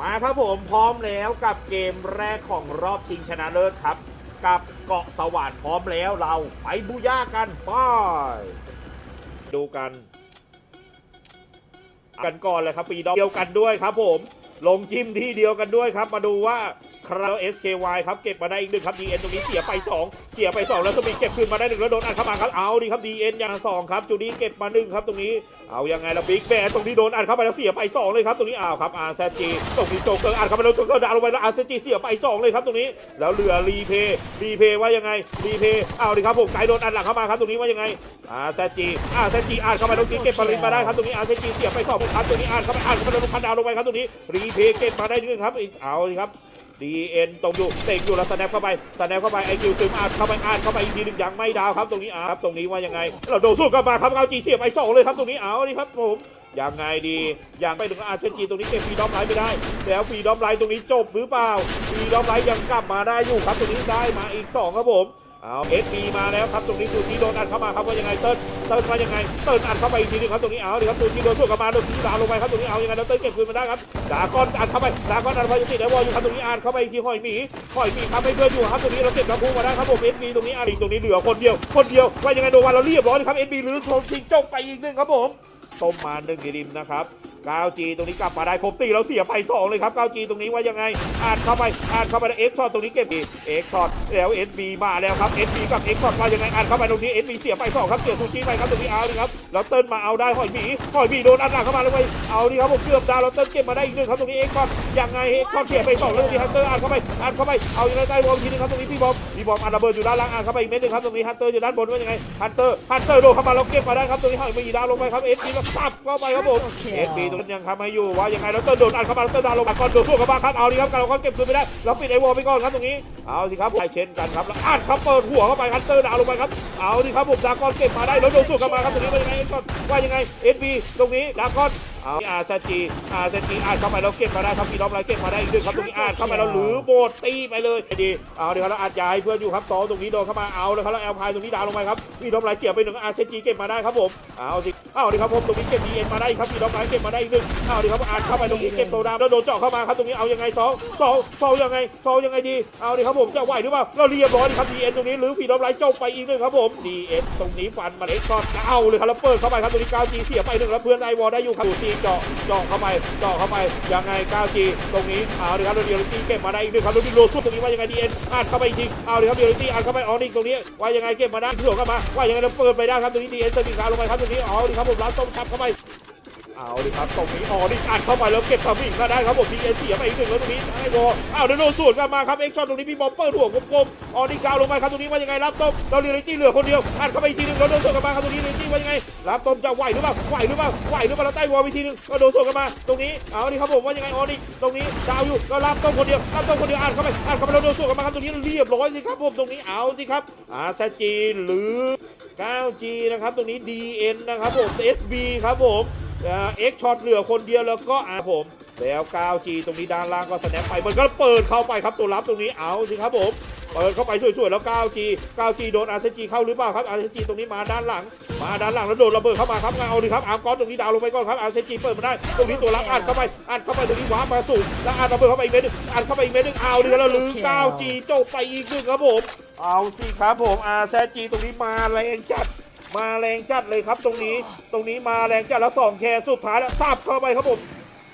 มาครับผมพร้อมแล้วกับเกมแรกของรอบชิงชนะเลิศครับ กับเกาะสวรรค์พร้อมแล้วเราไปบูย่ากันไปดูกัน กันก่อนเลยครับปีดอมเดียวกันด้วยครับผม ลงจิ้มที่เดียวกันด้วยครับ มาดูว่า ครา SKY ครับเก็บมาได้อีกหนึ่งครับ DN ตรงนี้เสียไป 2 เสียไป 2 แล้วสมิงเก็บคืนมาได้หนึ่งแล้วโดนอัดเข้ามาครับเอาดีครับ DN อย่างสองครับจูดี้เก็บมาหนึ่งครับตรงนี้เอายังไงล่ะบิ๊กแบนตรงนี้โดนอัดเข้าไปแล้วเสียไป 2 เลยครับตรงนี้อ้าวครับอาร์เซจีตรงนี้โจกเกอร์อัดเข้าไปแล้วโจกเกอร์ดาวลงไปแล้วอาร์เซจีเสียไป 2 เลยครับตรงนี้แล้วเหลือรีเพย์รีเพย์ว่ายังไงรีเพย์เอาดีครับผมไกด์โดนอัดหลังเข้ามาครับตรงนี้ว่ายังไงอาร์เซจีอาร์เซจีอัดเข้าไปตรงนี้เก็บปรินมาได้ครับตรงนี้อาร์เซจีเสียไปสองครับตรงนี้อัดเข้าไปอัดเข้าไปแล้วพันดาวลงไปครับตรงนี้รีเพย์เก็บมาได้หนึ่งครับเอาดีครับ ดีเอ็นตรงอยู่เตะอยู่แล้วสแนปเข้าไปสแนปเข้าไปไอคิวซึมอาดเข้าไปอาดเข้าไปอีกทีหนึ่งยังไม่ดาวครับตรงนี้อาครับตรงนี้ว่ายังไง เราโดนสู้กลับมาครับเอาจีเสียบไอสองเลยครับตรงนี้เอานี่ครับผมยังไงดียังไปถึงอาเซนจีตรงนี้เก็บฟรีดอมไลท์ไม่ได้ แล้วฟรีดอมไลท์ตรงนี้จบหรือเปล่าฟรีดอมไลท์ยังกลับมาได้อยู่ครับตรงนี้ได้มาอีกสองครับผม เอาเอสบีมาแล้วครับตรงนี้ตูที่โดนอัดเข้ามาครับว่ายังไงเติ้ลเติ้ลว่ายังไงเติ้ลอัดเข้าไปอีกทีหนึงครับตรงนี้เอาดิครับตูที่โดนสู้กลับมาโดนที่ดาวลงไปครับตรงนี้เอายังไงแล้วเติ้ลเก็บคืนมาได้ครับดากอนอัดเข้าไปดากอนอัดเข้าไปติดแล้ววอลอยู่ครับตรงนี้อัดเข้าไปอีกทีหอยหมีปล่อยหมีครับให้เพื่อนอยู่ครับตรงนี้เราเก็บน้ำพุมาได้ครับผมเอสบีตรงนี้อาริตรงนี้เหลือคนเดียว คนเดียวว่ายังไงโดนวันเราเรียบร้อยครับเอสบีหรือโทนทิ้งจบไปอีกหนึ่งครับผมต้มมาหนึ่งกีริมนะครับ 9G ตรงนี้กลับมาได้ครบตีแล้วเสียไป 2 เลยครับ 9G ตรงนี้ว่ายังไงอ่านเข้าไปอ่านเข้าไปใน X ช็อตตรงนี้เก็บอีก X ช็อตแล้ว SB มาแล้วครับ SB กับ X ช็อตว่ายังไงอ่านเข้าไปตรงนี้ SB เสียไป 2 ครับเสียซูชิไปครับตรงนี้เอาดิครับแล้วเติ้ลมาเอาได้หอยหมีหอยหมีโดนอัดหลังเข้ามาเลยเว้ยเอาดิครับผมเกือบดาวแล้วเติ้ลเก็บมาได้อีกหนึ่งครับตรงนี้ X ช็อตยังไง X ช็อตเสียไป2แล้วตรงนี้ฮันเตอร์อ่านเข้าไปอ่านเข้าไปเอายังไงใต้บอลทีนึงครับตรงนี้พี่บอมพี่บอมอัดับเบิร์อยู่ด้านล่างอ่านเข้าไปอีกเม็ดนึงครับตรงนี้ฮันเตอร์อยู่ด้านบนว่ายังไงฮันเตอร์ฮันเตอร์โดนเข้ามาแล้วเก็บมาได้ครับตรงนี้หอยหมีดาวลงไปครับ SB แล้วตับเข้าไปครับผม SB ตกันยังทำให้อยู่ว่ายังไงแล้วเติ้ลโดนอัดเข้ามาแล้วเติ้ลดาวลงมาก่อนโดนสู้เข้ามาครับเอาดิครับการเราก็เก็บคืนไม่ได้เราปิดไอวอลไปก่อนครับตรงนี้เอาสิครับใช่เช่นกันครับแล้วอัดครับเปิดหัวเข้าไปครับเติ้ลดาวลงไปครับเอาดิครับผมดากอนเก็บมาได้แล้วโดนสู้เข้ามาครับตรงนี้ว่ายังไงก่อนว่ายังไง SB ตรงนี้ดากอนเอาอาร์ซจีอาร์ซจีอาดเข้าไปแล้วเก็บมาได้ครับพี่น้องไรเก็บมาได้อีกหนึ่งครับตรงนี้อาดเข้าไปแล้วหรือโบดตีไปเลยดีเอาดิครับแล้วอาดยายเพื่อนอยู่ครับสองตรงนี้โดนเข้ามาเอาเลยครับแล้วแอลพายตรงนี้ดาวลงไปครับพี่น้องไรเสียไปหนึ่งอาร์ซจีเก็บมาได้ครับผมเอาสิ อาวดิครับผมตรงนี้เก็บดีเอ็นมาได้ครับพี่น้องไรเก็บมาได้อีกหนึ่งเอาวดิครับอาดเข้าไปตรงนี้เก็บโตดามแล้วโดนเจาะเข้ามาครับตรงนี้เอายังไงสองสองสองยังไงสองยังไงดีเอาดิครับผมจะไหวหรือเปล่าเราเรียบร้อยดีครับดีเอ็นตรงนี้หรือพี่น้องไรจบไปอีกหนึ่งครับผมดีเอ็นตรงนี้ฟันมาเล็กก่อนเอาเลยครับแล้วเปิดเข้าไปครับตรงนี้กาวจีเสียไปหนึ่งแล้วเพื่อนได้วอลได้อยู่ครับดูจีเจาะเจาะเข้าไปเจาะเข้าไปยังไง 9G ตรงนี้เอาเลยครับเดียร์ตี้เก็บมาได้อีกหนึ่งครับแล้วดิโลสุดตรงนี้ว่ายังไงดีเอ็นอ่านเข้าไปอีกทีเอาเลยครับเดียร์ตี้อ่านเข้าไปออนิกตรงนี้ว่ายังไงเก็บมาได้เผื่อเข้ามาว่ายังไงเราเปิดไปได้ครับตรงนี้ดีเอ็นสติขาลงไปครับตรงนี้เอาเลยครับผมร้านต้มทับเข้าไปเอาดิครับตรงนี้ออนี่อัดเข้าไปแล้วเก็บสวิงก็ได้ครับผมดีเอ็นเสียไปอีกหนึ่งแล้วตรงนี้ให้บอลอ้าวเดี๋ยวโดนสวนกลันมาครับเอ็กซ์ช็อตตรงนี้พี่บอมเปิดหัวกลมๆออนี่กาวลงไปครับตรงนี้ว่ายังไงรับต้มเราเรียลิตี้เหลือคนเดียวอัดเข้าไปอีกทีหนึงแล้วโดนสวนกลันมาครับตรงนี้เรียลิตี้ว่ายังไงรับต้มจะไหวหรือเปล่าไหวหรือเปล่าไหวหรือเปล่าแล้วใต้วอลไปทีหนึงก็โดนสวนกลันมาตรงนี้เอาดิครับผมว่ายังไงออนี่ตรงนี้ดาวอยู่ก็รับต้มคนเดียวรับต้มคนเดียวอัดเข้าไปอัดเข้าไปแล้วโดนสวนกลันมาครับตรงนี้เรียบร้อยสิครับผมตรงนี้เอาสิครับอาซาจีหรือ 9G นะครับ ตรงนี้ DN นะครับผม SB ครับผมเอ็กช็อตเหลือคนเดียวแล้วก็อาผม แล้ว 9G ตรงนี้ด้านล่างก็สแนปไปมันก็เปิดเข้าไปครับตัวรับตรงนี้เอาสิครับผม เปิดเข้าไปสวยๆแล้ว 9G 9G โดน RCG เข้าหรือเปล่าครับ RCG ตรงนี้มาด้านหลัง มาด้านหลังแล้วโดนระเบิดเข้ามาครับงานเอาดิครับอาร์มก้อนตรงนี้ดาวลงไปก่อนครับ RCG เปิดมาได้ตรงนี้ตัวรับอัดเข้าไปอัดเข้าไปตรงนี้ว้ามาสูงแล้วอัดระเบิดเข้าไปอีกเม็ดหนึงอัดเข้าไปอีกเม็ดหนึงเอาดิแล้วลืม 9G จบไปอีกหนึ่งครับผมเอาสิครับผม RCG ตรงนี้มาแรงจัดมาแรงจัดเลยครับตรงนี้ ตรงนี้มาแรงจัดแล้วสองแคร์สุดท้ายแล้วสับเข้าไปครับผม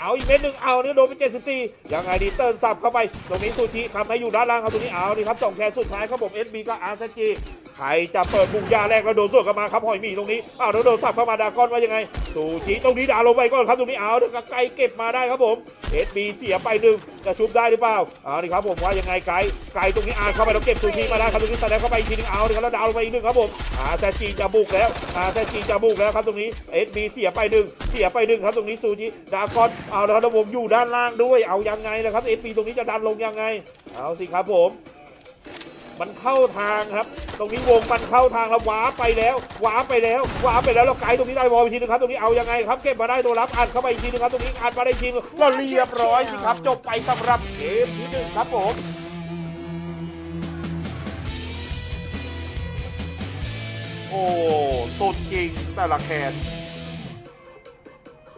เอาอีกเม็ดหนึ่งเอาเนี่ยโดนไป74ยังไงดีเติร์นสับเข้าไป ตรงนี้ซูชิทำให้อยู่ด้านล่างครับตรงนี้เอานี่ครับสองแคร์สุดท้ายครับผม SB ก็อาร์ซจี ใครจะเปิดบุกยาแรกแล้วโดนสวนกลับมาครับหอยมีตรงนี้เอาแล้วโดนสับเข้ามาดากอนว่ายังไงซูชิตรงนี้ดาลงไปก่อนครับตรงนี้เอาเดี๋ยวไกลเก็บมาได้ครับผม SB เสียไปหนึ่งจะชุบได้หรือเปล่าเอานี่ครับผมว่ายังไงไกลไกลตรงนี้อ่านเข้าไปแล้วเก็บซูชิมาได้ครับตรงนี้แสดงเข้าไปอีกทีหนึงเอานี่ครับแล้วดาวลงไปอีกหนึ่งครับผมอาร์ซจีจะบุกแล้วอาร์ซจีจะบุกแล้วครับตรงนี้ SB เสียไปหนึ่งเสียไปหนึ่งครับตรงนี้ซูชิดากอนเอาแล้วครับผมอยู่ด้านล่างด้วยเอายังไงนะครับ SB ตรงนี้จะดันลงยังไง เอาสิครับผม มันเข้าทางครับ ตรงนี้วงมันเข้าทางแล้วว้าไปแล้วว้าไปแล้วว้าไปแล้วเราไกด์ตรงนี้ได้บอลไปทีนึงครับ ตรงนี้เอายังไงครับเก็บมาได้ตัวรับอัดเข้าไปอีกทีนึงครับตรงนี้อัดมาได้ทีนึงเราเรียบร้อยสิครับ จบไปสำหรับเกมที่หนึ่งครับผมโอ้สุดจริงแต่ละแคน